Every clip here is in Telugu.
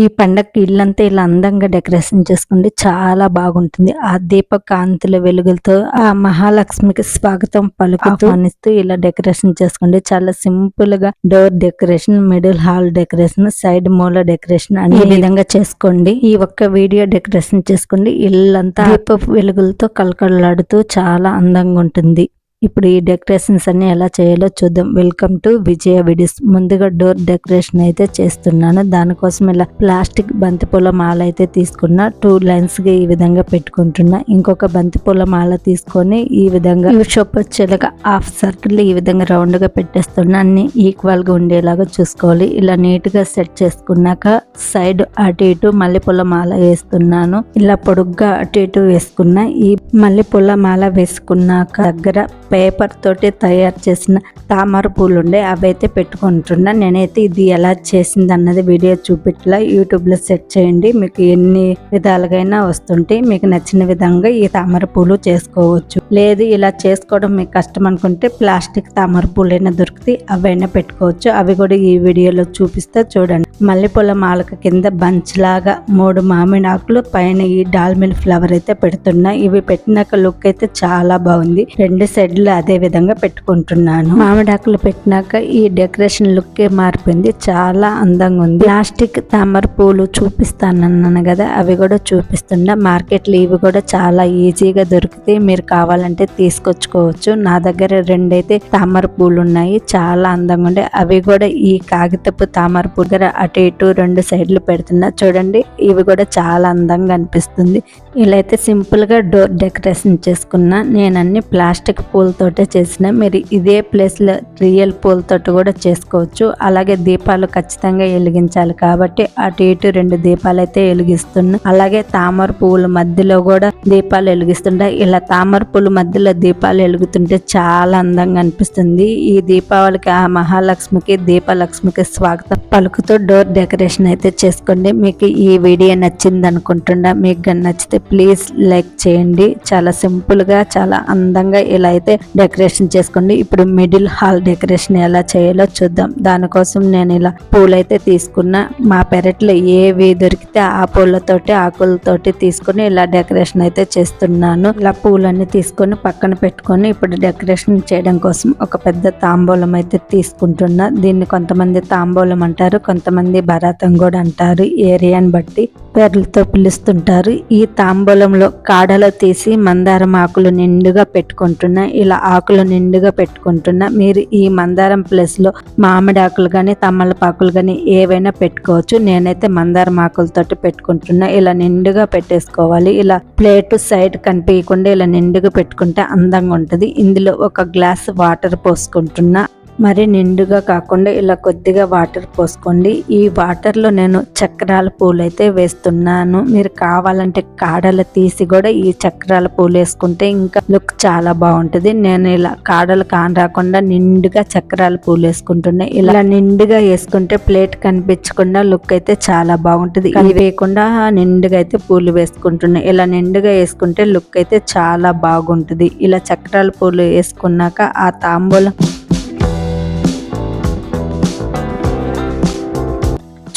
ఈ పండగకి ఇల్లంతా ఇలా అందంగా డెకరేషన్ చేసుకోండి చాలా బాగుంటుంది. ఆ దీప కాంతుల వెలుగులతో ఆ మహాలక్ష్మికి స్వాగతం పలుకుతూ ఆహ్వానిస్తూ ఇలా డెకరేషన్ చేసుకోండి చాలా సింపుల్గా door decoration middle hall decoration side మూల డెకరేషన్ అని విధంగా చేసుకోండి. ఈ ఒక్క వీడియో డెకరేషన్ చేసుకోండి ఇల్లంతా దీప వెలుగులతో కలకలాడుతూ చాలా అందంగా ఉంటుంది. ఇప్పుడు ఈ డెకరేషన్స్ అన్ని ఎలా చేయాలో చూద్దాం. వెల్కమ్ టు విజయ విడిస్ ముందుగా డోర్ డెకరేషన్ అయితే చేస్తున్నాను. దానికోసం ఇలా ప్లాస్టిక్ బంతిపూల మాల అయితే తీసుకున్నా. టూ లైన్స్గా ఈ విధంగా పెట్టుకుంటున్నా. ఇంకొక బంతిపూల మాల తీసుకొని ఈ విధంగా షోప్ వచ్చేలాగా హాఫ్ సర్కిల్ ఈ విధంగా రౌండ్గా పెట్టేస్తున్నా. అన్ని ఈక్వల్గా ఉండేలాగా చూసుకోవాలి. ఇలా నీట్గా సెట్ చేసుకున్నాక సైడ్ అటు ఇటు మల్లెపూల మాల వేస్తున్నాను. ఇలా పొడుగ్గా అటు ఇటు వేసుకున్నా. ఈ మల్లెపూల మాల వేసుకున్నాక దగ్గర పేపర్ తోటి తయారు చేసిన తామర పూలు ఉండే అవైతే పెట్టుకుంటున్నా. నేనైతే ఇది ఎలా చేసింది అన్నది వీడియో చూపెట్లా యూట్యూబ్లో సెట్ చేయండి. మీకు ఎన్ని విధాలుగైనా వస్తుంటే మీకు నచ్చిన విధంగా ఈ తామర పూలు చేసుకోవచ్చు. లేదు ఇలా చేసుకోవడం మీకు కష్టం అనుకుంటే ప్లాస్టిక్ తామర పూలైనా దొరికితే అవైనా పెట్టుకోవచ్చు. అవి కూడా ఈ వీడియోలో చూపిస్తే చూడండి. మల్లెపూల మాలక కింద బంచ్ లాగా మూడు మామిడి ఆకులు పైన ఈ డాల్మిల్ ఫ్లవర్ అయితే పెడుతున్నా. ఇవి పెట్టినాక లుక్ అయితే చాలా బాగుంది. రెండు సైడ్ సైడ్లు అదే విధంగా పెట్టుకుంటున్నాను. మామిడాకులు పెట్టినాక ఈ డెకరేషన్ లుక్కే మారిపోయింది. చాలా అందంగా ఉంది. ప్లాస్టిక్ తామర పూలు చూపిస్తానన్నాను కదా అవి కూడా చూపిస్తున్నా మార్కెట్లో ఇవి కూడా చాలా ఈజీగా దొరుకుతాయి. మీరు కావాలంటే తీసుకొచ్చుకోవచ్చు. నా దగ్గర రెండైతే తామర పూలు ఉన్నాయి. చాలా అందంగా ఉండే. అవి కూడా ఈ కాగితపు తామర పూల దగ్గర అటు ఇటు రెండు సైడ్లు పెడుతున్నా. చూడండి ఇవి కూడా చాలా అందంగా అనిపిస్తుంది. ఇలా అయితే సింపుల్గా డోర్ డెకరేషన్ చేసుకున్నా నేను అన్ని ప్లాస్టిక్ పూలతోటే చేసిన. మీరు ఇదే ప్లేస్లో రియల్ పూలతోటి కూడా చేసుకోవచ్చు. అలాగే దీపాలు ఖచ్చితంగా వెలిగించాలి కాబట్టి అటు ఇటు రెండు దీపాలు అయితే వెలిగిస్తున్నా. అలాగే తామర పువ్వుల మధ్యలో కూడా దీపాలు వెలిగిస్తుంటా. ఇలా తామర పూల మధ్యలో దీపాలు వెలుగుతుంటే చాలా అందంగా అనిపిస్తుంది. ఈ దీపావళికి ఆ మహాలక్ష్మికి దీపలక్ష్మికి స్వాగతం. పలుకుతూ డోర్ డెకరేషన్ అయితే చేసుకోండి. మీకు ఈ వీడియో నచ్చింది అనుకుంటున్నా మీకు నచ్చితే ప్లీజ్ లైక్ చేయండి. చాలా సింపుల్గా చాలా అందంగా ఇలా అయితే డెకరేషన్ చేసుకోండి. ఇప్పుడు మిడిల్ హాల్ డెకరేషన్ ఎలా చేయాలో చూద్దాం. దానికోసం నేను ఇలా పూలైతే తీసుకున్న. మా పెరట్లో ఏవి దొరికితే ఆ పూలతోటి ఆకులతోటి తీసుకుని ఇలా డెకరేషన్ అయితే చేస్తున్నాను. ఇలా పూలన్నీ తీసుకొని పక్కన పెట్టుకొని ఇప్పుడు డెకరేషన్ చేయడం కోసం ఒక పెద్ద తాంబూలం అయితే తీసుకుంటున్నా. దీన్ని కొంతమంది తాంబూలం అంటారు కొంతమంది భరతం కూడా అంటారు. ఏరియాని బట్టి పేర్లతో పిలుస్తుంటారు. ఈ తాంబూలంలో కాడలో తీసి మందారం ఆకులు నిండుగా పెట్టుకుంటున్నా ఇలా ఆకులు నిండుగా పెట్టుకుంటున్నా మీరు ఈ మందారం ప్లేస్లో మామిడి ఆకులు కానీ తమ్మలపాకులు కానీ ఏవైనా పెట్టుకోవచ్చు. నేనైతే మందారం ఆకులతోటి పెట్టుకుంటున్నా. ఇలా నిండుగా పెట్టేసుకోవాలి. ఇలా ప్లేట్ సైడ్ కనిపించకుండా ఇలా నిండుగా పెట్టుకుంటే అందంగా ఉంటుంది. ఇందులో ఒక గ్లాస్ వాటర్ పోసుకుంటున్నా. మరి నిండుగా కాకుండా ఇలా కొద్దిగా వాటర్ పోసుకోండి. ఈ వాటర్లో నేను చక్రాల పూలు అయితే వేస్తున్నాను. మీరు కావాలంటే కాడలు తీసి కూడా ఈ చక్రాల పూలు వేసుకుంటే ఇంకా లుక్ చాలా బాగుంటుంది. నేను ఇలా కాడలు కాని రాకుండా నిండుగా చక్రాల పూలు వేసుకుంటున్నా. ఇలా నిండుగా వేసుకుంటే ప్లేట్ కనిపించకుండా లుక్ అయితే చాలా బాగుంటుంది. ఇవి వేయకుండా నిండుగా అయితే పూలు వేసుకుంటున్నా. ఇలా నిండుగా వేసుకుంటే లుక్ అయితే చాలా బాగుంటుంది. ఇలా చక్రాల పూలు వేసుకున్నాక ఆ తాంబూలం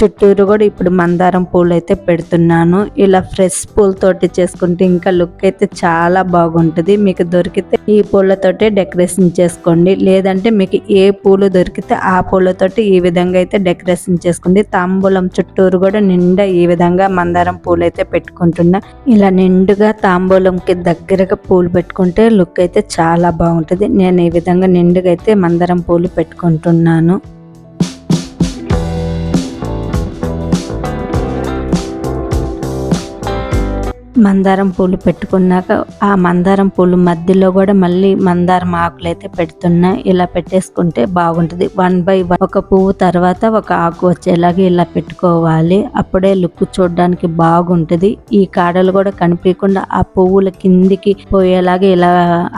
చుట్టూరు కూడా ఇప్పుడు మందారం పూలు అయితే పెడుతున్నాను. ఇలా ఫ్రెష్ పూలతోటి చేసుకుంటే ఇంకా లుక్ అయితే చాలా బాగుంటుంది. మీకు దొరికితే ఈ పూలతోటే డెకరేషన్ చేసుకోండి. లేదంటే మీకు ఏ పూలు దొరికితే ఆ పూలతోటి ఈ విధంగా అయితే డెకరేషన్ చేసుకోండి. తాంబూలం చుట్టూరు కూడా నిండా ఈ విధంగా మందారం పూలు అయితే పెట్టుకుంటున్నా. ఇలా నిండుగా తాంబూలంకి దగ్గరగా పూలు పెట్టుకుంటే లుక్ అయితే చాలా బాగుంటుంది. నేను ఈ విధంగా నిండుగా అయితే మందారం పూలు పెట్టుకుంటున్నాను. మందారం పూలు పెట్టుకున్నాక ఆ మందారం పూలు మధ్యలో కూడా మళ్ళీ మందారం ఆకులు అయితే పెడుతున్నా. ఇలా పెట్టేసుకుంటే బాగుంటుంది. వన్ బై వన్ ఒక పువ్వు తర్వాత ఒక ఆకు వచ్చేలాగా ఇలా పెట్టుకోవాలి. అప్పుడే లుక్ చూడడానికి బాగుంటుంది. ఈ కాడలు కూడా కనిపించకుండా ఆ పువ్వుల కిందికి పోయేలాగా ఇలా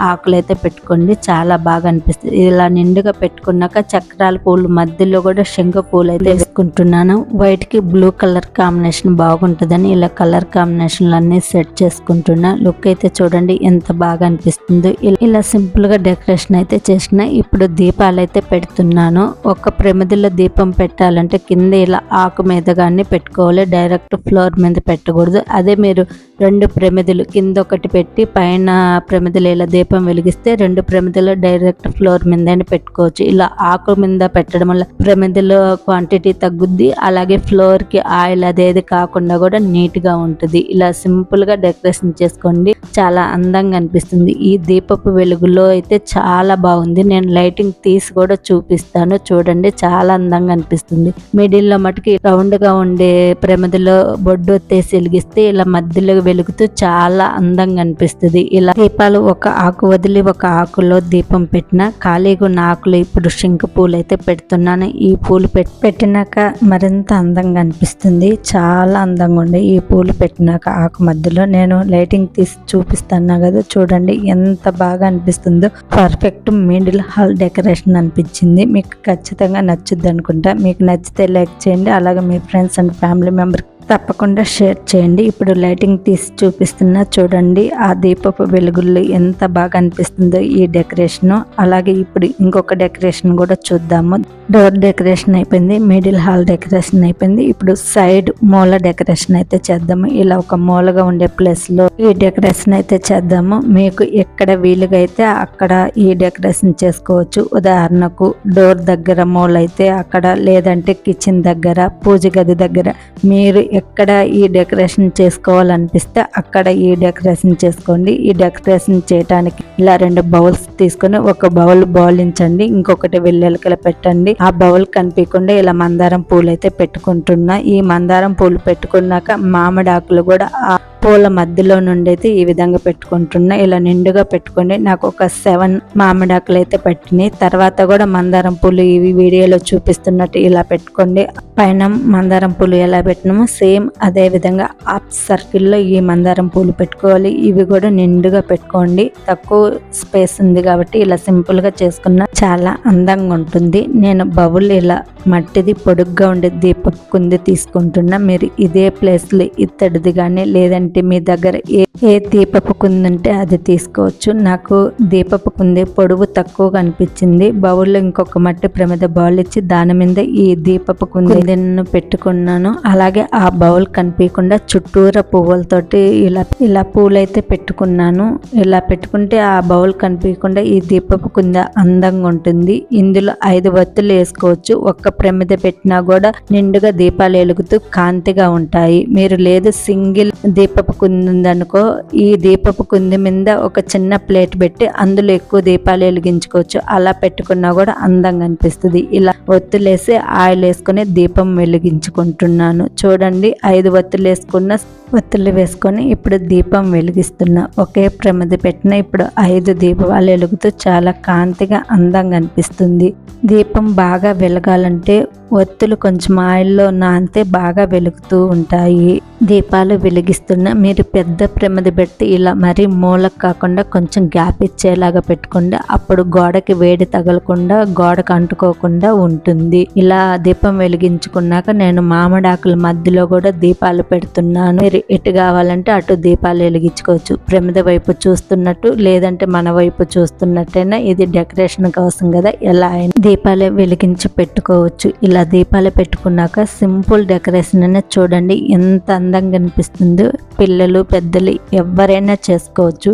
ఆకులు అయితే పెట్టుకోండి. చాలా బాగా అనిపిస్తుంది. ఇలా నిండుగా పెట్టుకున్నాక చక్రాల పూలు మధ్యలో కూడా శంఖ పూలు అయితే వేసుకుంటున్నాను. వైట్కి బ్లూ కలర్ కాంబినేషన్ బాగుంటుందని ఇలా కలర్ కాంబినేషన్లు అన్ని సెట్ చేసుకుంటున్నా. లుక్ అయితే చూడండి ఎంత బాగా అనిపిస్తుందో. ఇలా సింపుల్గా డెకరేషన్ అయితే చేసిన. ఇప్పుడు దీపాలు అయితే పెడుతున్నాను. ఒక ప్రమిదిలో దీపం పెట్టాలంటే కింద ఇలా ఆకు మీద కానీ పెట్టుకోవాలి. డైరెక్ట్ ఫ్లోర్ మీద పెట్టకూడదు. అదే మీరు రెండు ప్రమిదలు కింద ఒకటి పెట్టి పైన ప్రమిదలు ఇలా దీపం వెలిగిస్తే రెండు ప్రమిదలు డైరెక్ట్ ఫ్లోర్ మీద పెట్టుకోవచ్చు. ఇలా ఆకు మీద పెట్టడం వల్ల ప్రమిదలో క్వాంటిటీ తగ్గుద్ది. అలాగే ఫ్లోర్కి ఆయిల్ అదేది కాకుండా కూడా నీట్గా ఉంటుంది. ఇలా సింపుల్గా డెకరేషన్ చేసుకోండి. చాలా అందంగా అనిపిస్తుంది. ఈ దీపపు వెలుగులో అయితే చాలా బాగుంది. నేను లైటింగ్ తీసి కూడా చూపిస్తాను. చూడండి చాలా అందంగా అనిపిస్తుంది. మిడిల్లో మటుకి రౌండ్గా ఉండే ప్రమిదలో బొడ్డు వచ్చేసి వెలిగిస్తే ఇలా మధ్యలో వెలుగుతూ చాలా అందంగా అనిపిస్తుంది. ఇలా దీపాలు ఒక ఆకు వదిలి ఒక ఆకులో దీపం పెట్టిన ఖాళీగా ఉన్న ఆకులు ఇప్పుడు శంకు పూలు అయితే పెడుతున్నాను. ఈ పూలు పెట్- పెట్టినాక మరింత అందంగా అనిపిస్తుంది. చాలా అందంగా ఉండే ఈ పూలు పెట్టినాక ఆకు మధ్యలో నేను లైటింగ్ తీసి చూపిస్తాను కదా చూడండి ఎంత బాగా అనిపిస్తుందో. పర్ఫెక్ట్ మిడిల్ హాల్ డెకరేషన్ అనిపించింది. మీకు ఖచ్చితంగా నచ్చుద్ది అనుకుంటా. మీకు నచ్చితే లైక్ చేయండి. అలాగే మీ ఫ్రెండ్స్ అండ్ ఫ్యామిలీ మెంబర్ తప్పకుండా షేర్ చేయండి. ఇప్పుడు లైటింగ్ తీసి చూపిస్తున్నా చూడండి. ఆ దీపపు వెలుగుల్లో ఎంత బాగా అనిపిస్తుందో ఈ డెకరేషన్ అలాగే ఇప్పుడు ఇంకొక డెకరేషన్ కూడా చూద్దాము. డోర్ డెకరేషన్ అయిపోయింది మిడిల్ హాల్ డెకరేషన్ అయిపోయింది. ఇప్పుడు సైడ్ మూల డెకరేషన్ అయితే చేద్దాము. ఇలా ఒక మూలగా ఉండే ప్లేస్లో ఈ డెకరేషన్ అయితే చేద్దాము. మీకు ఎక్కడ వీలుగా అయితే అక్కడ ఈ డెకరేషన్ చేసుకోవచ్చు. ఉదాహరణకు డోర్ దగ్గర మూల అయితే అక్కడ లేదంటే కిచెన్ దగ్గర పూజ గది దగ్గర. మీరు ఎక్కడ ఈ డెకరేషన్ చేసుకోవాలనిపిస్తుంది చేసుకోవాలనిపిస్తే అక్కడ ఈ డెకరేషన్ చేసుకోండి. ఈ డెకరేషన్ చేయడానికి ఇలా రెండు బౌల్స్ తీసుకొని ఒక బౌల్ బౌలించండి. ఇంకొకటి వెల్లెలకల పెట్టండి. ఆ బౌల్ కనిపించకుండా ఇలా మందారం పూలు అయితే పెట్టుకుంటున్నా. ఈ మందారం పూలు పెట్టుకున్నాక మామిడాకులు కూడా ఆ పూల మధ్యలో నుండి అయితే ఈ విధంగా పెట్టుకుంటున్నా. ఇలా నిండుగా పెట్టుకోండి. నాకు ఒక సెవెన్ మామిడాకులు అయితే పెట్టినాయి. తర్వాత కూడా మందారం పూలు ఇవి వీడియోలో చూపిస్తున్నట్టు ఇలా పెట్టుకోండి. పైన మందారం పూలు ఎలా పెట్టినామో సేమ్ అదే విధంగా అప్ సర్కిల్లో ఈ మందారం పూలు పెట్టుకోవాలి. ఇవి కూడా నిండుగా పెట్టుకోండి. తక్కువ స్పేస్ ఉంది కాబట్టి ఇలా సింపుల్గా చేసుకున్న చాలా అందంగా ఉంటుంది. నేను బౌల్ ఇలా మట్టిది పొడుగ్గా ఉండే దీపపు కుంది తీసుకుంటున్నా. మీరు ఇదే ప్లేస్లో ఇత్తడిది కానీ లేదంటే మీ దగ్గర ఏ ఏ దీపపు కుంది ఉంటే అది తీసుకోవచ్చు. నాకు దీపపు కుంది పొడవు తక్కువగా అనిపించింది. బౌల్లో ఇంకొక మట్టి ప్రమిద బౌల్ ఇచ్చి దాని మీద ఈ దీపపు కుందిను పెట్టుకున్నాను. అలాగే ఆ బౌల్ కనిపించకుండా చుట్టూరా పువ్వులతోటి ఇలా ఇలా పూలైతే పెట్టుకున్నాను. ఇలా పెట్టుకుంటే ఆ బౌల్ కనిపించకుండా ఈ దీపపు కుంద అందంగా ఉంటుంది. ఇందులో ఐదు వత్తులు వేసుకోవచ్చు. ఒక్క ప్రమిద పెట్టినా కూడా నిండుగా దీపాలు వెలుగుతూ కాంతిగా ఉంటాయి. మీరు లేదు సింగిల్ దీప దీపపు కుంది ఉందనుకో ఈ దీపపు కుంది మీద ఒక చిన్న ప్లేట్ పెట్టి అందులో ఎక్కువ దీపాలు వెలిగించుకోవచ్చు. అలా పెట్టుకున్నా కూడా అందంగా అనిపిస్తుంది. ఇలా ఒత్తులేసి ఆయిల్ వేసుకొని దీపం వెలిగించుకుంటున్నాను. చూడండి ఐదు ఒత్తులు వేసుకున్న ఒత్తులు వేసుకొని ఇప్పుడు దీపం వెలిగిస్తున్నా. ఒకే ప్రమిది పెట్టిన ఇప్పుడు ఐదు దీపాలు వెలుగుతూ చాలా కాంతిగా అందంగా అనిపిస్తుంది. దీపం బాగా వెలగాలంటే ఒత్తులు కొంచెం ఆయిల్లో నానితే బాగా వెలుగుతూ ఉంటాయి. దీపాలు వెలిగిస్తున్న మీరు పెద్ద ప్రమిది పెడితే ఇలా మరీ మూలకు కాకుండా కొంచెం గ్యాప్ ఇచ్చేలాగా పెట్టుకోండి అప్పుడు గోడకి వేడి తగలకుండా గోడకు అంటుకోకుండా ఉంటుంది. ఇలా దీపం వెలిగించుకున్నాక నేను మామిడాకుల మధ్యలో కూడా దీపాలు పెడుతున్నాను. మీరు ఎటు కావాలంటే అటు దీపాలు వెలిగించుకోవచ్చు. ప్రమిద వైపు చూస్తున్నట్టు లేదంటే మన వైపు చూస్తున్నట్టయినా ఇది డెకరేషన్ కోసం కదా ఎలా అయినా దీపాలు వెలిగించి పెట్టుకోవచ్చు. ఇలా దీపాలు పెట్టుకున్నాక సింపుల్ డెకరేషన్ అనేది చూడండి ఎంత అందంగా అనిపిస్తుందో. పిల్లలు పెద్దలు ఎవరైనా చేసుకోవచ్చు.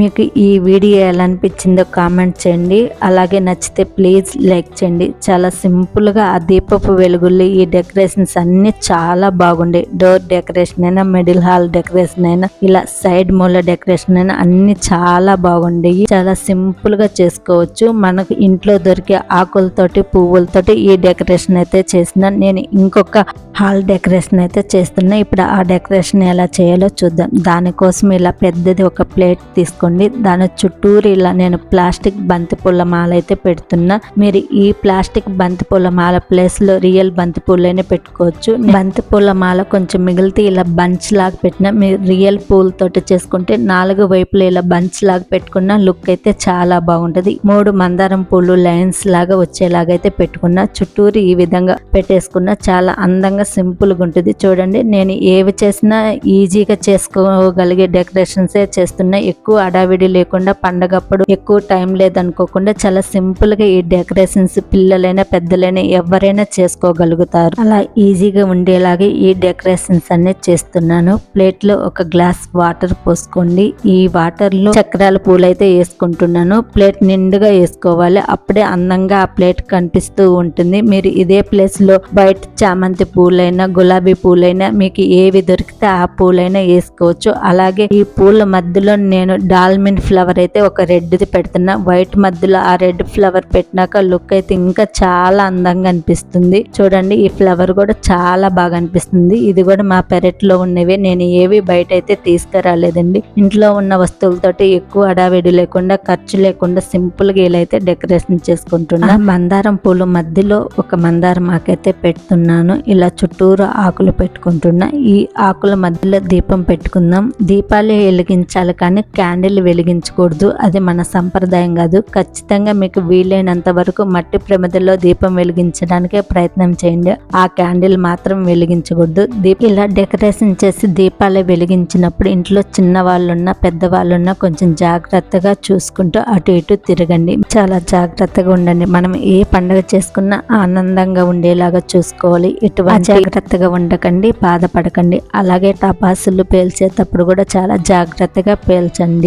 మీకు ఈ వీడియో ఎలా అనిపించిందో కామెంట్ చేయండి. అలాగే నచ్చితే ప్లీజ్ లైక్ చేయండి. చాలా సింపుల్గా ఆ దీపపు వెలుగులు ఈ డెకరేషన్స్ అన్నీ చాలా బాగుండే. డోర్ డెకరేషన్ అయినా మిడిల్ హాల్ డెకరేషన్ అయినా ఇలా సైడ్ మూల డెకరేషన్ అయినా అన్ని చాలా బాగుండేవి చాలా సింపుల్గా చేసుకోవచ్చు. మనకు ఇంట్లో దొరికే ఆకులతోటి పువ్వులతోటి ఈ డెకరేషన్ అయితే చేసిన నేను ఇంకొక హాల్ డెకరేషన్ అయితే చేస్తున్నా. ఇప్పుడు ఆ డెకరేషన్ ఎలా చేయాలో చూద్దాం. దానికోసం ఇలా పెద్దది ఒక ప్లేట్ తీసుకు తీసుకోండి. దాని చుట్టూరు ఇలా నేను ప్లాస్టిక్ బంతి పూల మాల అయితే పెడుతున్నా. మీరు ఈ ప్లాస్టిక్ బంతిపూల మాల ప్లేస్లో రియల్ బంతిపూలైనా పెట్టుకోవచ్చు. బంతిపూల మాల కొంచెం మిగిలితే ఇలా బంచ్ లాగా పెట్టిన మీరు రియల్ పూలతోటి చేసుకుంటే నాలుగు వైపులు ఇలా బంచ్ లాగా పెట్టుకున్న లుక్ అయితే చాలా బాగుంటది. మూడు మందారం పూలు లైన్స్ లాగా వచ్చేలాగా అయితే పెట్టుకున్న చుట్టూరు ఈ విధంగా పెట్టేసుకున్న చాలా అందంగా సింపుల్గా ఉంటుంది. చూడండి నేను ఏవి చేసినా ఈజీగా చేసుకోగలిగే డెకరేషన్స్ చేస్తున్నా. ఎక్కువ అడావిడి లేకుండా పండగప్పుడు ఎక్కువ టైం లేదనుకోకుండా చాలా సింపుల్గా ఈ డెకరేషన్స్ పిల్లలైనా పెద్దలైనా ఎవరైనా చేసుకోగలుగుతారు. అలా ఈజీగా ఉండేలాగే ఈ డెకరేషన్స్ అన్ని చేస్తున్నాను. ప్లేట్లో ఒక గ్లాస్ వాటర్ పోసుకోండి. ఈ వాటర్లో చక్రాల పూలైతే వేసుకుంటున్నాను. ప్లేట్ నిండుగా వేసుకోవాలి. అప్పుడే అందంగా ఆ ప్లేట్ కనిపిస్తూ ఉంటుంది. మీరు ఇదే ప్లేస్లో బయట చామంతి పూలైనా గులాబీ పూలైనా మీకు ఏవి దొరికితే ఆ పూలైనా వేసుకోవచ్చు. అలాగే ఈ పూల మధ్యలో నేను డాల్మిన్ ఫ్లవర్ అయితే ఒక రెడ్ది పెడుతున్నా. వైట్ మధ్యలో ఆ రెడ్ ఫ్లవర్ పెట్టినాక లుక్ అయితే ఇంకా చాలా అందంగా అనిపిస్తుంది. చూడండి ఈ ఫ్లవర్ కూడా చాలా బాగా అనిపిస్తుంది. ఇది కూడా మా పెరట్లో ఉన్నవి. నేను ఏవి బయట అయితే తీసుకురాలేదండి. ఇంట్లో ఉన్న వస్తువులతోటి ఎక్కువ అడావిడి లేకుండా ఖర్చు లేకుండా సింపుల్గా ఇలా అయితే డెకరేషన్ చేసుకుంటున్నా. మందారం పూలు మధ్యలో ఒక మందారం ఆకైతే పెడుతున్నాను. ఇలా చుట్టూరు ఆకులు పెట్టుకుంటున్నా. ఈ ఆకుల మధ్యలో దీపం పెట్టుకుందాం. దీపాలు వెలిగించాలి కానీ క్యాండిల్ క్యాండిల్ వెలిగించకూడదు. అది మన సంప్రదాయం కాదు. ఖచ్చితంగా మీకు వీలైనంత వరకు మట్టి ప్రమిదలో దీపం వెలిగించడానికే ప్రయత్నం చేయండి. ఆ క్యాండిల్ మాత్రం వెలిగించకూడదు. దీప ఇలా డెకరేషన్ చేసి దీపాలు వెలిగించినప్పుడు ఇంట్లో చిన్న వాళ్ళున్నా పెద్దవాళ్ళున్నా కొంచెం జాగ్రత్తగా చూసుకుంటూ అటు ఇటు తిరగండి. చాలా జాగ్రత్తగా ఉండండి. మనం ఏ పండుగ చేసుకున్నా ఆనందంగా ఉండేలాగా చూసుకోవాలి. ఎటువంటి జాగ్రత్తగా ఉండకండి. బాధపడకండి. అలాగే టపాసులు పేల్చేటప్పుడు కూడా చాలా జాగ్రత్తగా పేల్చండి.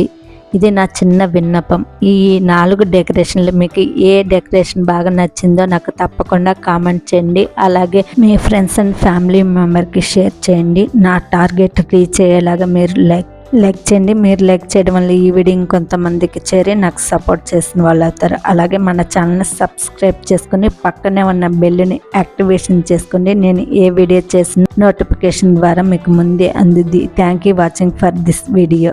ఇది నా చిన్న విన్నపం. ఈ నాలుగు డెకరేషన్లు మీకు ఏ డెకరేషన్ బాగా నచ్చిందో నాకు తప్పకుండా కామెంట్ చేయండి. అలాగే మీ ఫ్రెండ్స్ అండ్ ఫ్యామిలీ మెంబర్కి షేర్ చేయండి. నా టార్గెట్ రీచ్ అయ్యేలాగా మీరు లైక్ లైక్ చేయండి. మీరు లైక్ చేయడం వల్ల ఈ వీడియో ఇంకొంతమందికి చేరి నాకు సపోర్ట్ చేసిన వాళ్ళు అవుతారు. అలాగే మన ఛానల్ని సబ్స్క్రైబ్ చేసుకుని పక్కనే ఉన్న బెల్లుని యాక్టివేషన్ చేసుకుని నేను ఏ వీడియో చేసిన నోటిఫికేషన్ ద్వారా మీకు ముందే అందుద్ది. Thank you watching for this video